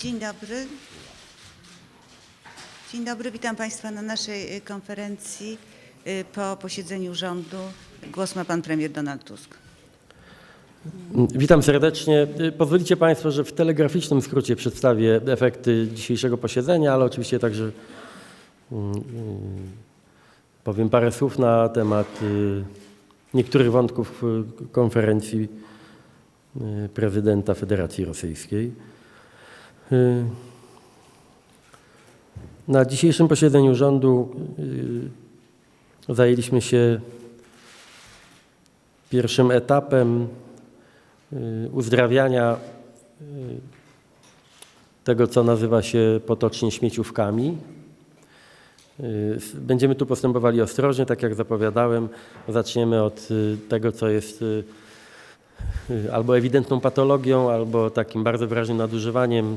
Dzień dobry. Dzień dobry, witam Państwa na naszej y, konferencji y, po posiedzeniu rządu. Głos ma Pan Premier Donald Tusk. Witam serdecznie. Pozwolicie Państwo, że w telegraficznym skrócie przedstawię efekty dzisiejszego posiedzenia, ale oczywiście także mm, powiem parę słów na temat y, niektórych wątków y, konferencji y, prezydenta Federacji Rosyjskiej. Y, Na dzisiejszym posiedzeniu rządu y, zajęliśmy się pierwszym etapem y, uzdrawiania tego, co nazywa się potocznie śmieciówkami. Będziemy tu postępowali ostrożnie, tak jak zapowiadałem. Zaczniemy od tego, co jest albo ewidentną patologią, albo takim bardzo wyraźnym nadużywaniem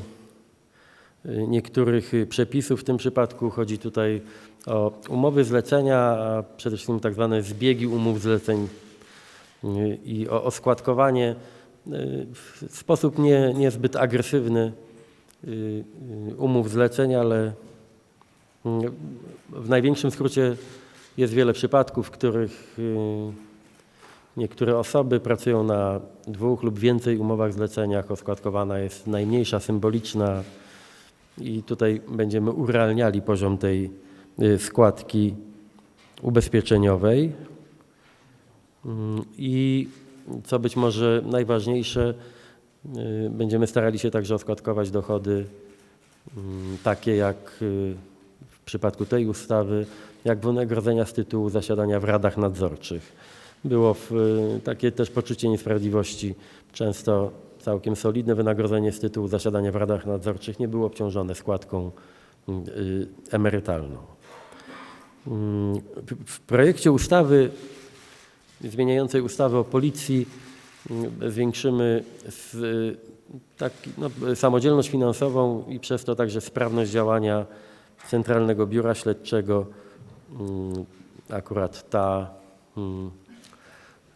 y, niektórych y, przepisów. W tym przypadku chodzi tutaj o umowy zlecenia, a przede wszystkim tak zwane zbiegi umów zleceń y, i o oskładkowanie y, w sposób nie, niezbyt agresywny y, y, umów zleceń, ale y, w największym skrócie jest wiele przypadków, w których y, niektóre osoby pracują na dwóch lub więcej umowach zleceniach. Oskładkowana jest najmniejsza, symboliczna i tutaj będziemy urealniali poziom tej y, składki ubezpieczeniowej. Mm, I co być może najważniejsze, y, będziemy starali się także oskładkować dochody mm, takie jak y, w przypadku tej ustawy, jak wynagrodzenia z tytułu zasiadania w radach nadzorczych. Było w, y, takie też poczucie niesprawiedliwości. Często całkiem solidne wynagrodzenie z tytułu zasiadania w radach nadzorczych nie było obciążone składką y, y, emerytalną. W- projekcie ustawy zmieniającej ustawę o policji zwiększymy s- tak, no, samodzielność finansową i przez to także sprawność działania Centralnego Biura Śledczego. Mm, Akurat ta, mm,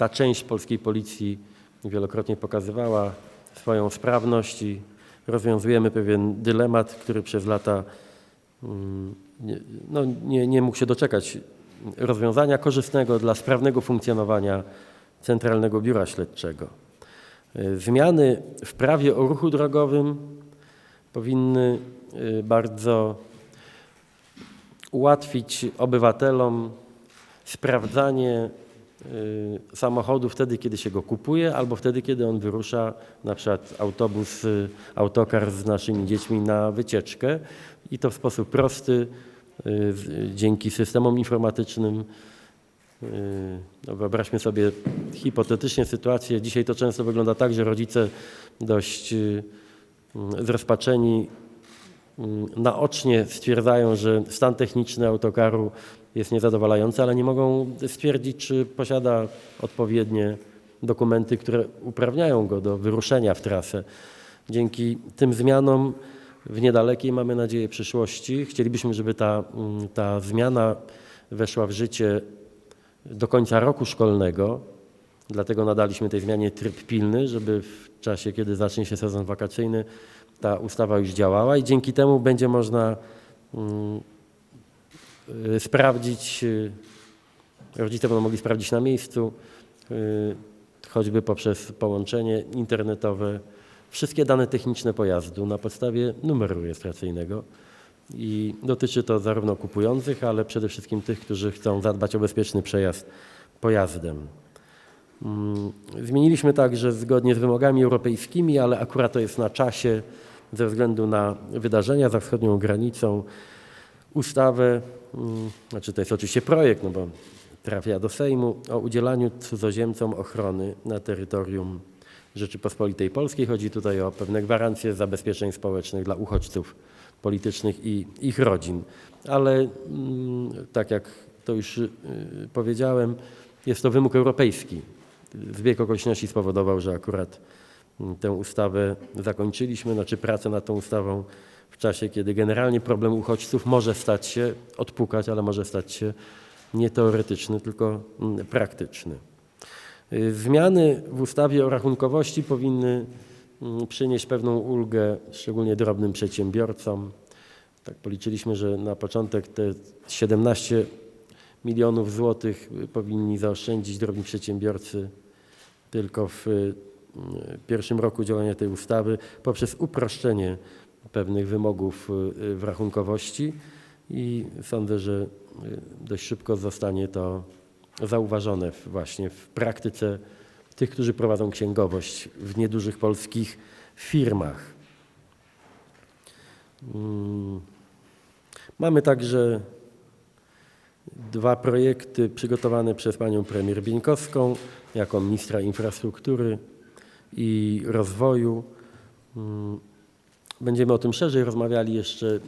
ta część polskiej policji wielokrotnie pokazywała swoją sprawność i rozwiązujemy pewien dylemat, który przez lata mm, no, nie, nie mógł się doczekać rozwiązania korzystnego dla sprawnego funkcjonowania Centralnego Biura Śledczego. Y, Zmiany w prawie o ruchu drogowym powinny y, bardzo ułatwić obywatelom sprawdzanie samochodu wtedy, kiedy się go kupuje, albo wtedy, kiedy on wyrusza, na przykład autobus, y, autokar z naszymi dziećmi na wycieczkę i to w sposób prosty, y, dzięki systemom informatycznym. y, No wyobraźmy sobie hipotetycznie sytuację. Dzisiaj to często wygląda tak, że rodzice dość y, mm, zrozpaczeni mm, naocznie stwierdzają, że stan techniczny autokaru jest niezadowalający, ale nie mogą stwierdzić, czy posiada odpowiednie dokumenty, które uprawniają go do wyruszenia w trasę. Dzięki tym zmianom w niedalekiej, mamy nadzieję, przyszłości chcielibyśmy, żeby ta, mm, ta zmiana weszła w życie do końca roku szkolnego. Dlatego nadaliśmy tej zmianie tryb pilny, żeby w czasie, kiedy zacznie się sezon wakacyjny, ta ustawa już działała i dzięki temu będzie można mm, sprawdzić, y, rodzice będą mogli sprawdzić na miejscu, y, choćby poprzez połączenie internetowe, wszystkie dane techniczne pojazdu na podstawie numeru rejestracyjnego. I dotyczy to zarówno kupujących, ale przede wszystkim tych, którzy chcą zadbać o bezpieczny przejazd pojazdem. Mm, Zmieniliśmy także zgodnie z wymogami europejskimi, ale akurat to jest na czasie ze względu na wydarzenia za wschodnią granicą ustawę, mm, znaczy to jest oczywiście projekt, no bo trafia do Sejmu, o udzielaniu cudzoziemcom ochrony na terytorium Rzeczypospolitej Polskiej. Chodzi tutaj o pewne gwarancje zabezpieczeń społecznych dla uchodźców politycznych i ich rodzin. Ale mm, tak jak to już y, powiedziałem, jest to wymóg europejski. Zbieg okoliczności spowodował, że akurat mm, tę ustawę zakończyliśmy, znaczy pracę nad tą ustawą w czasie, kiedy generalnie problem uchodźców może stać się, odpukać, ale może stać się nie teoretyczny, tylko mm, praktyczny. Y, Zmiany w ustawie o rachunkowości powinny mm, przynieść pewną ulgę, szczególnie drobnym przedsiębiorcom. Tak policzyliśmy, że na początek te 17 milionów złotych powinni zaoszczędzić drobni przedsiębiorcy tylko w y, pierwszym roku działania tej ustawy poprzez uproszczenie pewnych wymogów y, w rachunkowości i sądzę, że y, dość szybko zostanie to zauważone właśnie w praktyce tych, którzy prowadzą księgowość w niedużych polskich firmach. Mm. Mamy także dwa projekty przygotowane przez panią premier Bieńkowską jako ministra infrastruktury i rozwoju. Będziemy o tym szerzej rozmawiali jeszcze. y,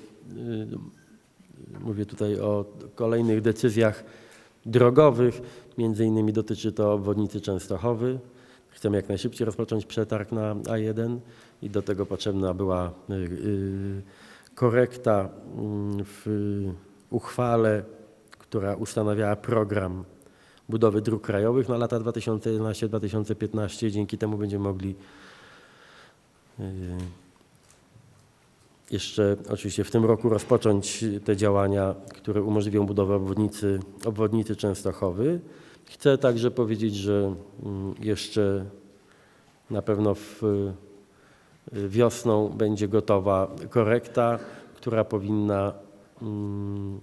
Mówię tutaj o kolejnych decyzjach drogowych. Między innymi dotyczy to obwodnicy Częstochowy. Chcemy jak najszybciej rozpocząć przetarg na A1 i do tego potrzebna była y, y, korekta mm, w uchwale, która ustanawiała program budowy dróg krajowych na lata 2011-2015. Dzięki temu będziemy mogli jeszcze oczywiście w tym roku rozpocząć te działania, które umożliwią budowę obwodnicy, obwodnicy Częstochowy. Chcę także powiedzieć, że mm, jeszcze na pewno w y, wiosną będzie gotowa korekta, która powinna mm,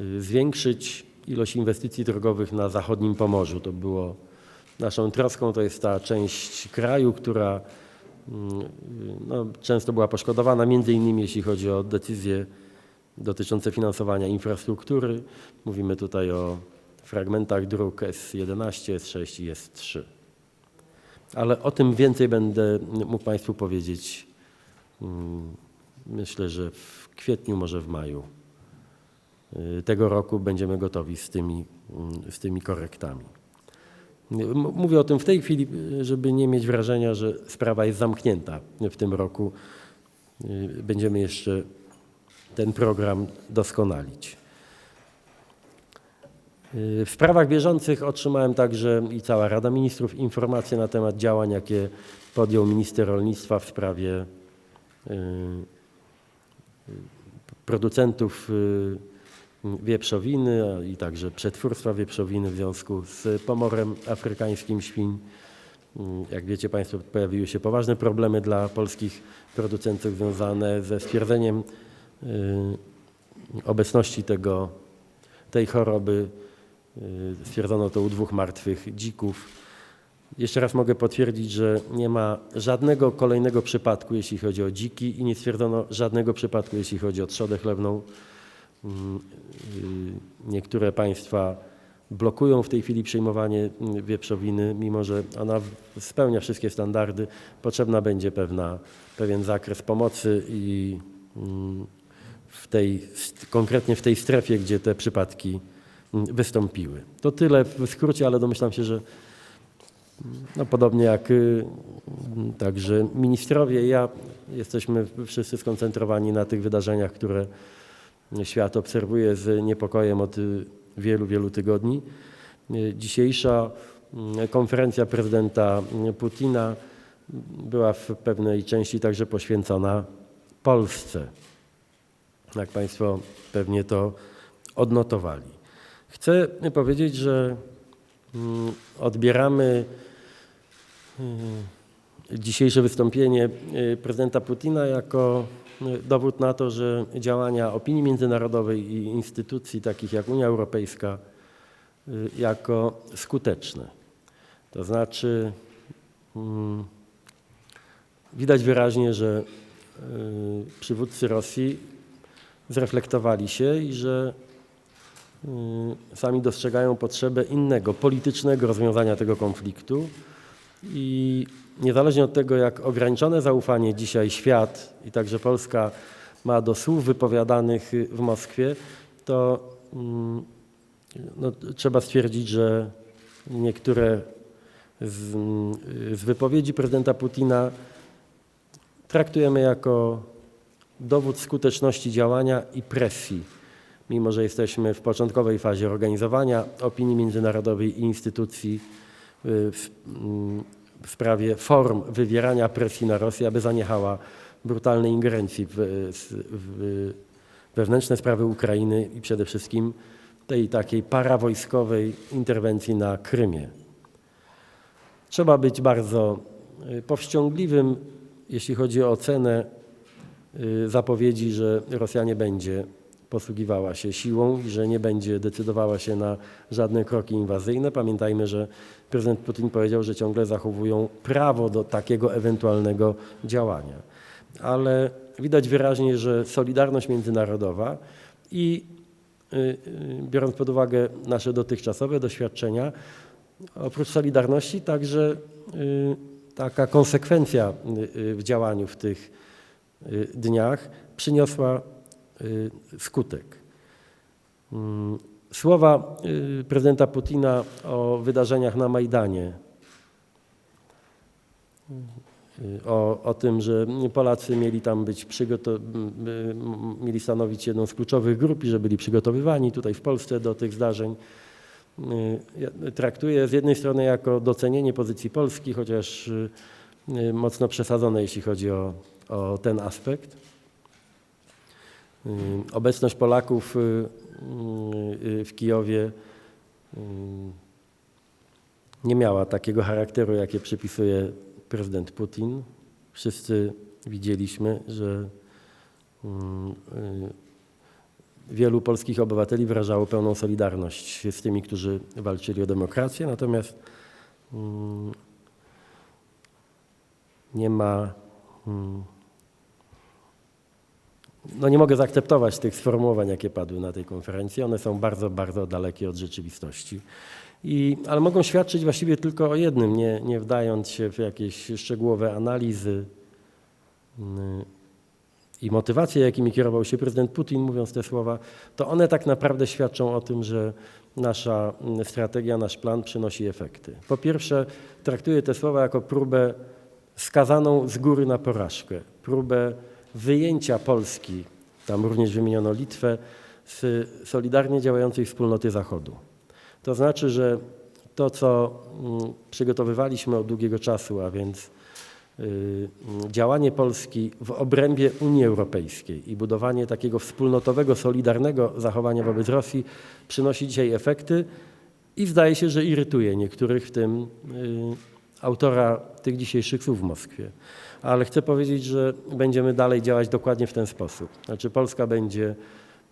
y, zwiększyć ilość inwestycji drogowych na zachodnim Pomorzu. To było naszą troską, to jest ta część kraju, która no, często była poszkodowana, między innymi jeśli chodzi o decyzje dotyczące finansowania infrastruktury. Mówimy tutaj o fragmentach dróg S11, S6 i S3. Ale o tym więcej będę mógł Państwu powiedzieć. mm, Myślę, że w kwietniu, może w maju y, tego roku będziemy gotowi z tymi, mm, z tymi korektami. Mówię o tym w tej chwili, y, żeby nie mieć wrażenia, że sprawa jest zamknięta w tym roku. Y, Będziemy jeszcze ten program doskonalić. Y, W sprawach bieżących otrzymałem także i cała Rada Ministrów informacje na temat działań, jakie podjął minister rolnictwa w sprawie producentów wieprzowiny i także przetwórstwa wieprzowiny w związku z pomorem afrykańskim świń. Mm, Jak wiecie Państwo, pojawiły się poważne problemy dla polskich producentów związane ze stwierdzeniem y, obecności tego, tej choroby. Y, Stwierdzono to u dwóch martwych dzików. Jeszcze raz mogę potwierdzić, że nie ma żadnego kolejnego przypadku, jeśli chodzi o dziki i nie stwierdzono żadnego przypadku, jeśli chodzi o trzodę chlewną. Y, Niektóre państwa blokują w tej chwili przyjmowanie mm, wieprzowiny, mimo że ona spełnia wszystkie standardy. Potrzebna będzie pewna, pewien zakres pomocy i mm, w tej, konkretnie w tej strefie, gdzie te przypadki mm, wystąpiły. To tyle w skrócie, ale domyślam się, że no, podobnie jak y, także ministrowie, ja jesteśmy wszyscy skoncentrowani na tych wydarzeniach, które świat obserwuje z niepokojem od y, wielu, wielu tygodni. Y, Dzisiejsza mm, konferencja prezydenta Putina była w pewnej części także poświęcona Polsce. Jak Państwo pewnie to odnotowali. Chcę powiedzieć, że odbieramy y, dzisiejsze wystąpienie y, prezydenta Putina jako y, dowód na to, że działania opinii międzynarodowej i instytucji takich jak Unia Europejska y, jako skuteczne. To znaczy mm, widać wyraźnie, że y, przywódcy Rosji zreflektowali się i że y, sami dostrzegają potrzebę innego, politycznego rozwiązania tego konfliktu i niezależnie od tego, jak ograniczone zaufanie dzisiaj świat i także Polska ma do słów wypowiadanych w Moskwie, to mm, no, trzeba stwierdzić, że niektóre z, z wypowiedzi prezydenta Putina traktujemy jako dowód skuteczności działania i presji, mimo że jesteśmy w początkowej fazie organizowania opinii międzynarodowej i instytucji y, mm, w sprawie form wywierania presji na Rosję, aby zaniechała brutalnej ingerencji w, w wewnętrzne sprawy Ukrainy i przede wszystkim tej takiej parawojskowej interwencji na Krymie. Trzeba być bardzo y, powściągliwym, jeśli chodzi o ocenę y, zapowiedzi, że Rosja nie będzie posługiwała się siłą i że nie będzie decydowała się na żadne kroki inwazyjne. Pamiętajmy, że prezydent Putin powiedział, że ciągle zachowują prawo do takiego ewentualnego działania. Ale widać wyraźnie, że solidarność międzynarodowa i y, y, biorąc pod uwagę nasze dotychczasowe doświadczenia, oprócz solidarności także y, taka konsekwencja w działaniu w tych dniach przyniosła skutek. Mm, Słowa y, prezydenta Putina o wydarzeniach na Majdanie, y, o, o tym, że Polacy mieli tam być przygoto- m- m- mieli stanowić jedną z kluczowych grup i że byli przygotowywani tutaj w Polsce do tych zdarzeń. Y, Traktuję z jednej strony jako docenienie pozycji Polski, chociaż y, y, mocno przesadzone, jeśli chodzi o, o ten aspekt. Y, Obecność Polaków y, y, w Kijowie y, nie miała takiego charakteru, jakie przypisuje prezydent Putin. Wszyscy widzieliśmy, że y, wielu polskich obywateli wyrażało pełną solidarność z tymi, którzy walczyli o demokrację, natomiast nie ma. No nie mogę zaakceptować tych sformułowań, jakie padły na tej konferencji. One są bardzo, bardzo dalekie od rzeczywistości. I, ale mogą świadczyć właściwie tylko o jednym, nie, nie wdając się w jakieś szczegółowe analizy mm, i motywacje, jakimi kierował się prezydent Putin, mówiąc te słowa, to one tak naprawdę świadczą o tym, że nasza mm, strategia, nasz plan przynosi efekty. Po pierwsze, traktuję te słowa jako próbę skazaną z góry na porażkę, próbę wyjęcia Polski, tam również wymieniono Litwę, z solidarnie działającej wspólnoty Zachodu. To znaczy, że to, co mm, przygotowywaliśmy od długiego czasu, a więc y, działanie Polski w obrębie Unii Europejskiej i budowanie takiego wspólnotowego, solidarnego zachowania wobec Rosji przynosi dzisiaj efekty i zdaje się, że irytuje niektórych, w tym y, autora tych dzisiejszych słów w Moskwie. Ale chcę powiedzieć, że będziemy dalej działać dokładnie w ten sposób. Znaczy Polska będzie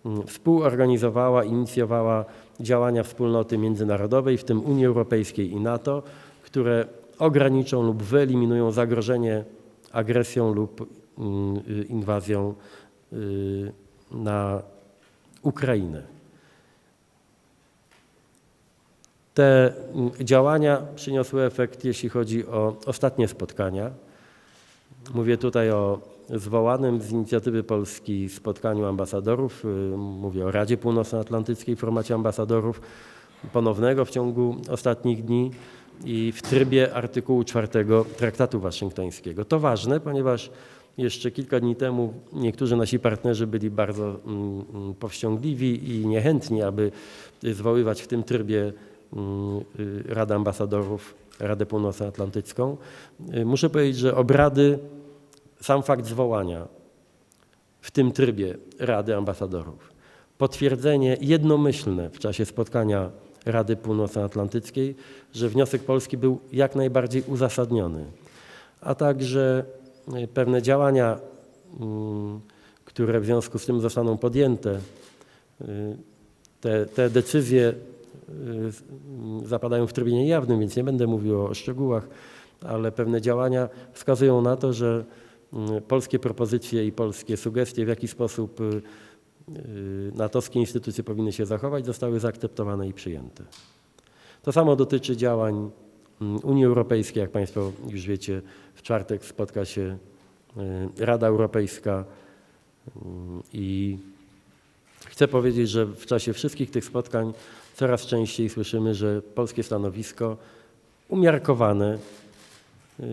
mm, współorganizowała, inicjowała działania wspólnoty międzynarodowej, w tym Unii Europejskiej i NATO, które ograniczą lub wyeliminują zagrożenie agresją lub mm, inwazją y, na Ukrainę. Te mm, działania przyniosły efekt, jeśli chodzi o ostatnie spotkania. Mówię tutaj o zwołanym z inicjatywy Polski spotkaniu ambasadorów. y, Mówię o Radzie Północnoatlantyckiej w formacie ambasadorów ponownego w ciągu ostatnich dni i w trybie artykułu 4 Traktatu Waszyngtońskiego. To ważne, ponieważ jeszcze kilka dni temu niektórzy nasi partnerzy byli bardzo mm, mm, powściągliwi i niechętni, aby zwoływać w tym trybie mm, y, Radę Ambasadorów, Radę Północnoatlantycką. Y, Muszę powiedzieć, że obrady, sam fakt zwołania w tym trybie Rady Ambasadorów, potwierdzenie jednomyślne w czasie spotkania Rady Północnoatlantyckiej, że wniosek Polski był jak najbardziej uzasadniony, a także y, pewne działania, mm, które w związku z tym zostaną podjęte, y, te, te decyzje zapadają w trybie niejawnym, więc nie będę mówił o szczegółach, ale pewne działania wskazują na to, że mm, polskie propozycje i polskie sugestie, w jaki sposób y, y, natowskie instytucje powinny się zachować, zostały zaakceptowane i przyjęte. To samo dotyczy działań Unii Europejskiej. Jak Państwo już wiecie, w czwartek spotka się y, Rada Europejska i Chcę powiedzieć, że w czasie wszystkich tych spotkań coraz częściej słyszymy, że polskie stanowisko umiarkowane, y,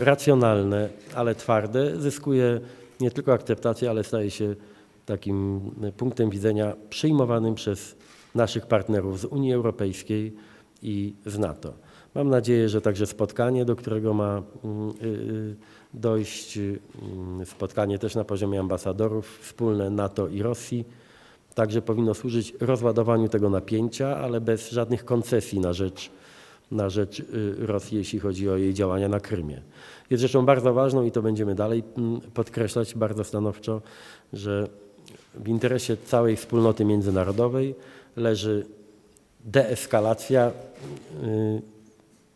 racjonalne, ale twarde zyskuje nie tylko akceptację, ale staje się takim punktem widzenia przyjmowanym przez naszych partnerów z Unii Europejskiej i z NATO. Mam nadzieję, że także spotkanie, do którego ma mm, y, y, dojść, mm, spotkanie też na poziomie ambasadorów wspólne NATO i Rosji, także powinno służyć rozładowaniu tego napięcia, ale bez żadnych koncesji na rzecz, na rzecz y, Rosji, jeśli chodzi o jej działania na Krymie. Jest rzeczą bardzo ważną i to będziemy dalej mm, podkreślać bardzo stanowczo, że w interesie całej wspólnoty międzynarodowej leży deeskalacja. y,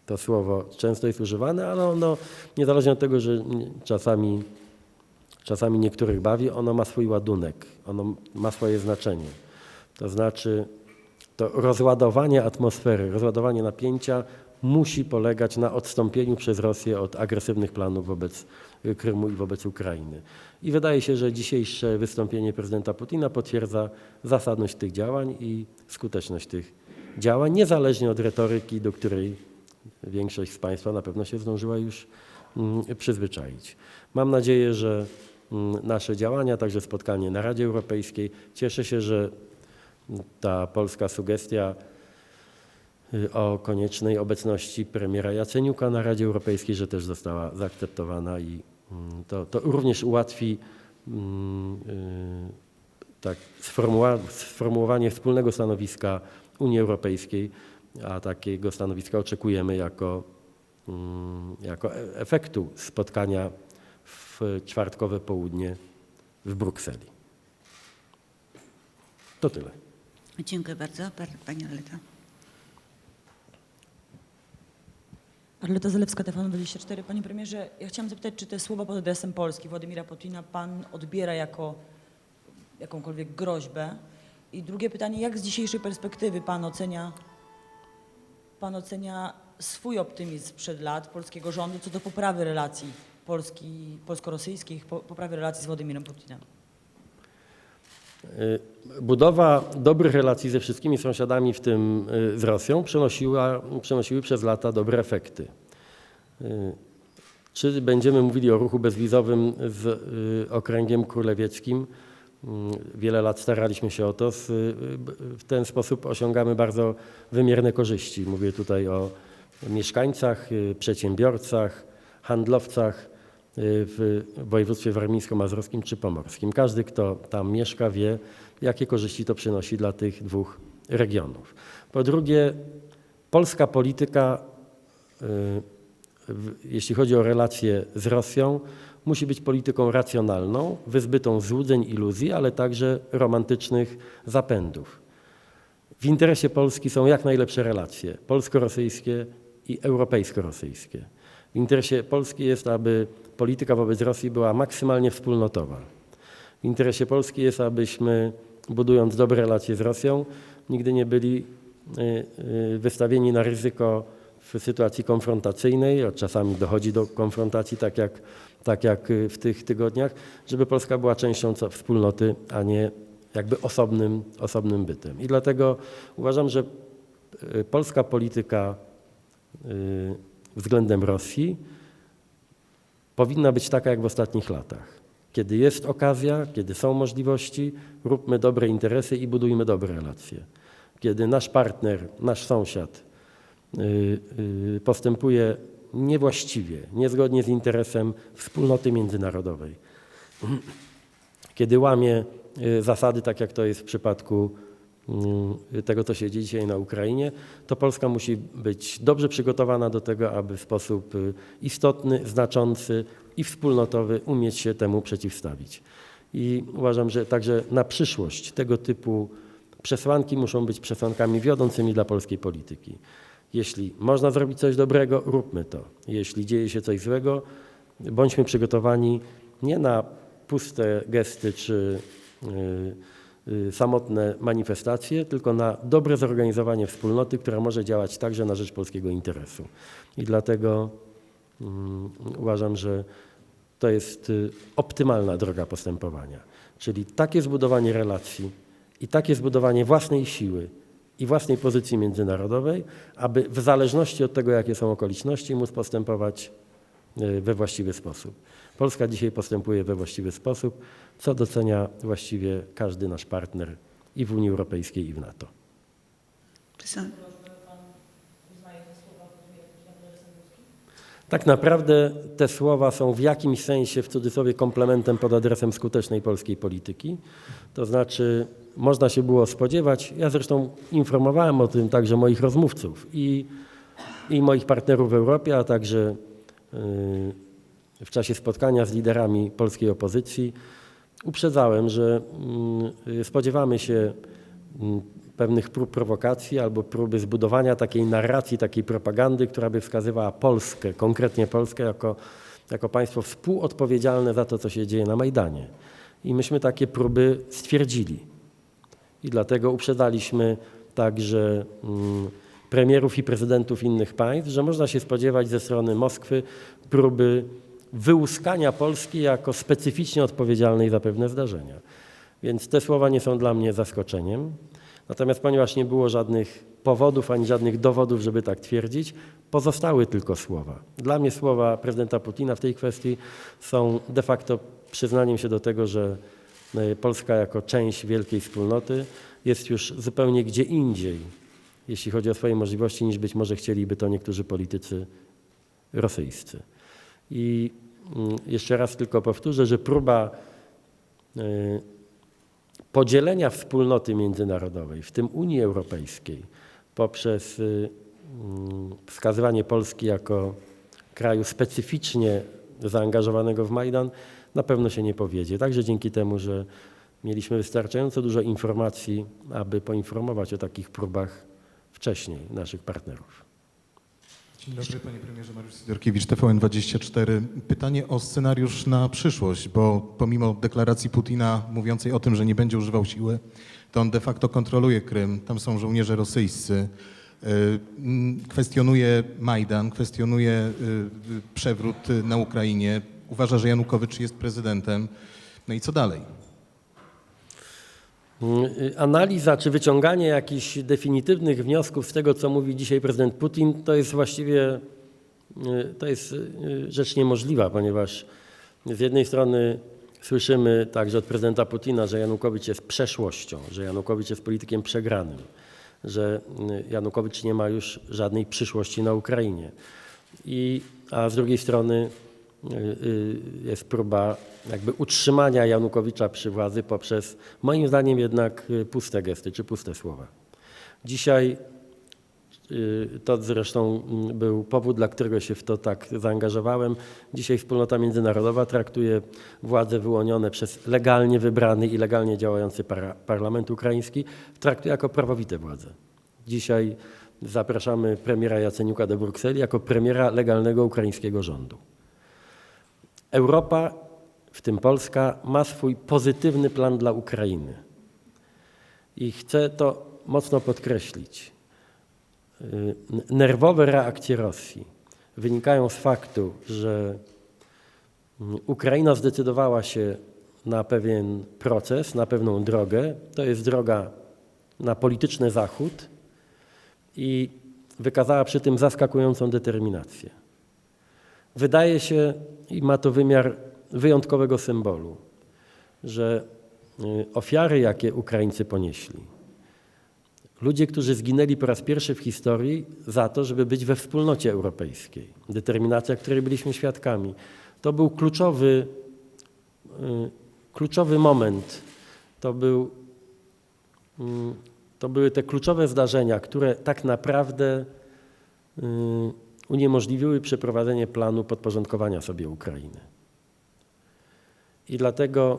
To słowo często jest używane, ale ono, niezależnie od tego, że czasami, czasami niektórych bawi, ono ma swój ładunek, ono ma swoje znaczenie. To znaczy, to rozładowanie atmosfery, rozładowanie napięcia musi polegać na odstąpieniu przez Rosję od agresywnych planów wobec y, Krymu i wobec Ukrainy. I wydaje się, że dzisiejsze wystąpienie prezydenta Putina potwierdza zasadność tych działań i skuteczność tych działań, niezależnie od retoryki, do której większość z Państwa na pewno się zdążyła już mm, przyzwyczaić. Mam nadzieję, że nasze działania, także spotkanie na Radzie Europejskiej, cieszę się, że ta polska sugestia y, o koniecznej obecności premiera Jaceniuka na Radzie Europejskiej, że też została zaakceptowana i mm, to, to również ułatwi mm, y, tak, sformułowanie wspólnego stanowiska Unii Europejskiej, a takiego stanowiska oczekujemy jako, mm, jako e- efektu spotkania w czwartkowe południe w Brukseli. To tyle. Dziękuję bardzo. Pani Aleta. Arleta Zalewska, TVN24. Panie premierze, ja chciałam zapytać, czy te słowa pod adresem Polski Władimira Putina pan odbiera jako jakąkolwiek groźbę? I drugie pytanie, jak z dzisiejszej perspektywy pan ocenia, pan ocenia swój optymizm sprzed lat polskiego rządu co do poprawy relacji Polski, polsko-rosyjskich, po, poprawy relacji z Władimirem Putinem? Y, Budowa dobrych relacji ze wszystkimi sąsiadami, w tym y, z Rosją, przynosiła, przynosiły przez lata dobre efekty. Y, Czy będziemy mówili o ruchu bezwizowym z okręgiem królewieckim? Wiele lat staraliśmy się o to. W ten sposób osiągamy bardzo wymierne korzyści. Mówię tutaj o mieszkańcach, przedsiębiorcach, handlowcach w województwie warmińsko-mazurskim czy pomorskim. Każdy, kto tam mieszka, wie, jakie korzyści to przynosi dla tych dwóch regionów. Po drugie, polska polityka, y, jeśli chodzi o relacje z Rosją, musi być polityką racjonalną, wyzbytą złudzeń, iluzji, ale także romantycznych zapędów. W interesie Polski są jak najlepsze relacje polsko-rosyjskie i europejsko-rosyjskie. W interesie Polski jest, aby polityka wobec Rosji była maksymalnie wspólnotowa. W interesie Polski jest, abyśmy, budując dobre relacje z Rosją, nigdy nie byli y, y, wystawieni na ryzyko w sytuacji konfrontacyjnej, a czasami dochodzi do konfrontacji, tak jak, tak jak y, w tych tygodniach, żeby Polska była częścią wspólnoty, a nie jakby osobnym, osobnym bytem. I dlatego uważam, że polska polityka względem Rosji powinna być taka jak w ostatnich latach. Kiedy jest okazja, kiedy są możliwości, róbmy dobre interesy i budujmy dobre relacje. Kiedy nasz partner, nasz sąsiad y, y, postępuje niewłaściwie, niezgodnie z interesem wspólnoty międzynarodowej, kiedy łamie y, zasady, tak jak to jest w przypadku tego, co się dzieje dzisiaj na Ukrainie, to Polska musi być dobrze przygotowana do tego, aby w sposób y, istotny, znaczący i wspólnotowy umieć się temu przeciwstawić. I uważam, że także na przyszłość tego typu przesłanki muszą być przesłankami wiodącymi dla polskiej polityki. Jeśli można zrobić coś dobrego, róbmy to. Jeśli dzieje się coś złego, bądźmy przygotowani nie na puste gesty czy y, y, samotne manifestacje, tylko na dobre zorganizowanie wspólnoty, która może działać także na rzecz polskiego interesu. I dlatego mm, uważam, że to jest y, optymalna droga postępowania. Czyli takie zbudowanie relacji i takie zbudowanie własnej siły i własnej pozycji międzynarodowej, aby w zależności od tego, jakie są okoliczności, móc postępować y, we właściwy sposób. Polska dzisiaj postępuje we właściwy sposób, co docenia właściwie każdy nasz partner i w Unii Europejskiej, i w NATO. Czy są... Tak naprawdę te słowa są w jakimś sensie, w cudzysłowie, komplementem pod adresem skutecznej polskiej polityki. To znaczy, można się było spodziewać, ja zresztą informowałem o tym także moich rozmówców i, i moich partnerów w Europie, a także yy, w czasie spotkania z liderami polskiej opozycji, uprzedzałem, że mm, spodziewamy się mm, pewnych prób prowokacji albo próby zbudowania takiej narracji, takiej propagandy, która by wskazywała Polskę, konkretnie Polskę, jako, jako państwo współodpowiedzialne za to, co się dzieje na Majdanie. I myśmy takie próby stwierdzili. I dlatego uprzedzaliśmy także mm, premierów i prezydentów innych państw, że można się spodziewać ze strony Moskwy próby wyłuskania Polski jako specyficznie odpowiedzialnej za pewne zdarzenia. Więc te słowa nie są dla mnie zaskoczeniem. Natomiast ponieważ nie było żadnych powodów ani żadnych dowodów, żeby tak twierdzić, pozostały tylko słowa. Dla mnie słowa prezydenta Putina w tej kwestii są de facto przyznaniem się do tego, że e, Polska jako część wielkiej wspólnoty jest już zupełnie gdzie indziej, jeśli chodzi o swoje możliwości, niż być może chcieliby to niektórzy politycy rosyjscy. I mm, jeszcze raz tylko powtórzę, że próba e, podzielenia wspólnoty międzynarodowej, w tym Unii Europejskiej, poprzez y, mm, wskazywanie Polski jako kraju specyficznie zaangażowanego w Majdan, na pewno się nie powiedzie. Także dzięki temu, że mieliśmy wystarczająco dużo informacji, aby poinformować o takich próbach wcześniej naszych partnerów. Dzień dobry, panie premierze Mariusz Sidorkiewicz, TVN24. Pytanie o scenariusz na przyszłość, bo pomimo deklaracji Putina mówiącej o tym, że nie będzie używał siły, to on de facto kontroluje Krym, tam są żołnierze rosyjscy, y, mm, kwestionuje Majdan, kwestionuje y, y, przewrót na Ukrainie, uważa, że Janukowycz jest prezydentem. No i co dalej? Y, Analiza czy wyciąganie jakichś definitywnych wniosków z tego, co mówi dzisiaj prezydent Putin, to jest właściwie y, to jest y, rzecz niemożliwa, ponieważ z jednej strony słyszymy także od prezydenta Putina, że Janukowicz jest przeszłością, że Janukowicz jest politykiem przegranym, że Janukowicz nie ma już żadnej przyszłości na Ukrainie. I, a z drugiej strony jest próba jakby utrzymania Janukowicza przy władzy poprzez moim zdaniem jednak y, puste gesty czy puste słowa. Dzisiaj y, to zresztą mm, był powód, dla którego się w to tak zaangażowałem. Dzisiaj wspólnota międzynarodowa traktuje władze wyłonione przez legalnie wybrany i legalnie działający para, parlament ukraiński, traktuje jako prawowite władze. Dzisiaj zapraszamy premiera Jaceniuka do Brukseli jako premiera legalnego ukraińskiego rządu. Europa, w tym Polska, ma swój pozytywny plan dla Ukrainy. I chcę to mocno podkreślić. Y, Nerwowe reakcje Rosji wynikają z faktu, że mm, Ukraina zdecydowała się na pewien proces, na pewną drogę. To jest droga na polityczny Zachód i wykazała przy tym zaskakującą determinację. Wydaje się, i ma to wymiar wyjątkowego symbolu, że y, ofiary, jakie Ukraińcy ponieśli, ludzie, którzy zginęli po raz pierwszy w historii za to, żeby być we wspólnocie europejskiej, determinacja, której byliśmy świadkami, to był kluczowy, y, kluczowy moment. To, był, mm, to były te kluczowe zdarzenia, które tak naprawdę y, uniemożliwiły przeprowadzenie planu podporządkowania sobie Ukrainy. I dlatego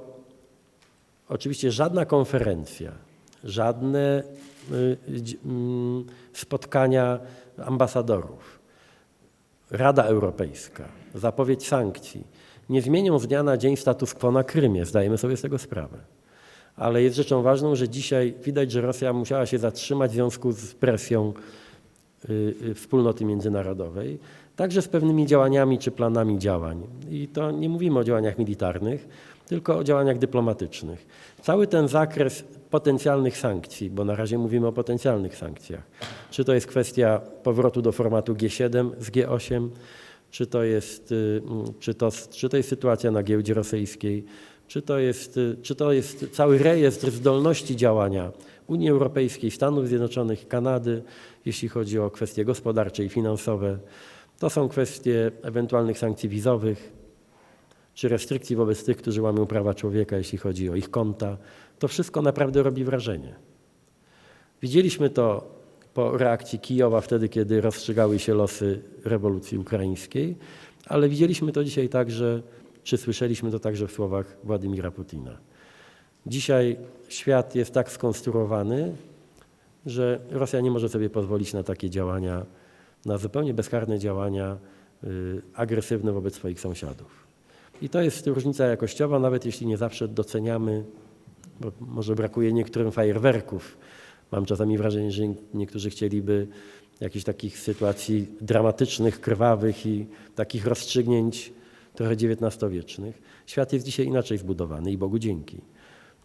oczywiście żadna konferencja, żadne y, mm, spotkania ambasadorów, Rada Europejska, zapowiedź sankcji nie zmienią z dnia na dzień status quo na Krymie, zdajemy sobie z tego sprawę. Ale jest rzeczą ważną, że dzisiaj widać, że Rosja musiała się zatrzymać w związku z presją wspólnoty międzynarodowej, także z pewnymi działaniami czy planami działań. I to nie mówimy o działaniach militarnych, tylko o działaniach dyplomatycznych. Cały ten zakres potencjalnych sankcji, bo na razie mówimy o potencjalnych sankcjach, czy to jest kwestia powrotu do formatu G7 z G8, czy to jest, y, czy to, czy to jest sytuacja na giełdzie rosyjskiej, czy to jest, y, czy to jest cały rejestr zdolności działania Unii Europejskiej, Stanów Zjednoczonych, Kanady, jeśli chodzi o kwestie gospodarcze i finansowe. To są kwestie ewentualnych sankcji wizowych czy restrykcji wobec tych, którzy łamią prawa człowieka, jeśli chodzi o ich konta. To wszystko naprawdę robi wrażenie. Widzieliśmy to po reakcji Kijowa wtedy, kiedy rozstrzygały się losy rewolucji ukraińskiej, ale widzieliśmy to dzisiaj także, czy słyszeliśmy to także w słowach Władimira Putina. Dzisiaj świat jest tak skonstruowany, że Rosja nie może sobie pozwolić na takie działania, na zupełnie bezkarne działania y, agresywne wobec swoich sąsiadów. I to jest różnica jakościowa, nawet jeśli nie zawsze doceniamy, bo może brakuje niektórym fajerwerków. Mam czasami wrażenie, że niektórzy chcieliby jakichś takich sytuacji dramatycznych, krwawych i takich rozstrzygnięć trochę XIX-wiecznych. Świat jest dzisiaj inaczej zbudowany i Bogu dzięki.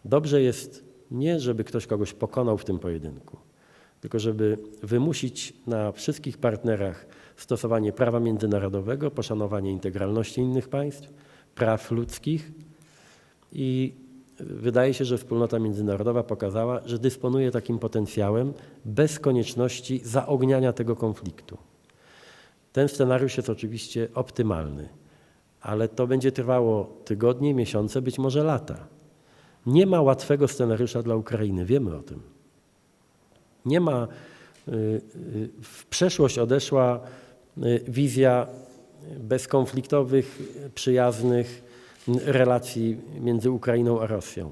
Dobrze jest nie, żeby ktoś kogoś pokonał w tym pojedynku, tylko żeby wymusić na wszystkich partnerach stosowanie prawa międzynarodowego, poszanowanie integralności innych państw, praw ludzkich i wydaje się, że wspólnota międzynarodowa pokazała, że dysponuje takim potencjałem bez konieczności zaogniania tego konfliktu. Ten scenariusz jest oczywiście optymalny, ale to będzie trwało tygodnie, miesiące, być może lata. Nie ma łatwego scenariusza dla Ukrainy, wiemy o tym. Nie ma. y, y, W przeszłość odeszła y, wizja bezkonfliktowych, przyjaznych relacji między Ukrainą a Rosją.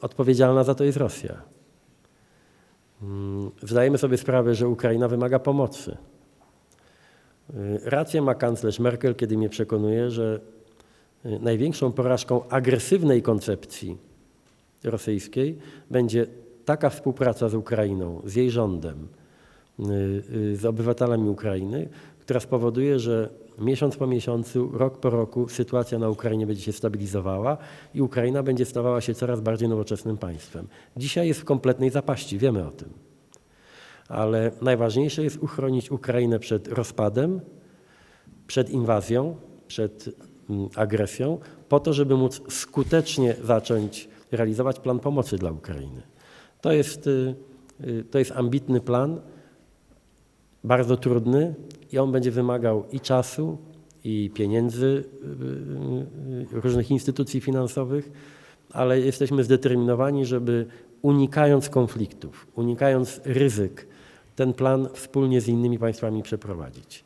Odpowiedzialna za to jest Rosja. Mm, Zdajemy sobie sprawę, że Ukraina wymaga pomocy. Rację ma kanclerz Merkel, kiedy mnie przekonuje, że największą porażką agresywnej koncepcji rosyjskiej będzie taka współpraca z Ukrainą, z jej rządem, y, y, z obywatelami Ukrainy, która spowoduje, że miesiąc po miesiącu, rok po roku sytuacja na Ukrainie będzie się stabilizowała i Ukraina będzie stawała się coraz bardziej nowoczesnym państwem. Dzisiaj jest w kompletnej zapaści, wiemy o tym. Ale najważniejsze jest uchronić Ukrainę przed rozpadem, przed inwazją, przed mm, agresją, po to, żeby móc skutecznie zacząć realizować plan pomocy dla Ukrainy. To jest, y, y, to jest ambitny plan, bardzo trudny i on będzie wymagał i czasu, i pieniędzy y, różnych instytucji finansowych, ale jesteśmy zdeterminowani, żeby unikając konfliktów, unikając ryzyk, ten plan wspólnie z innymi państwami przeprowadzić.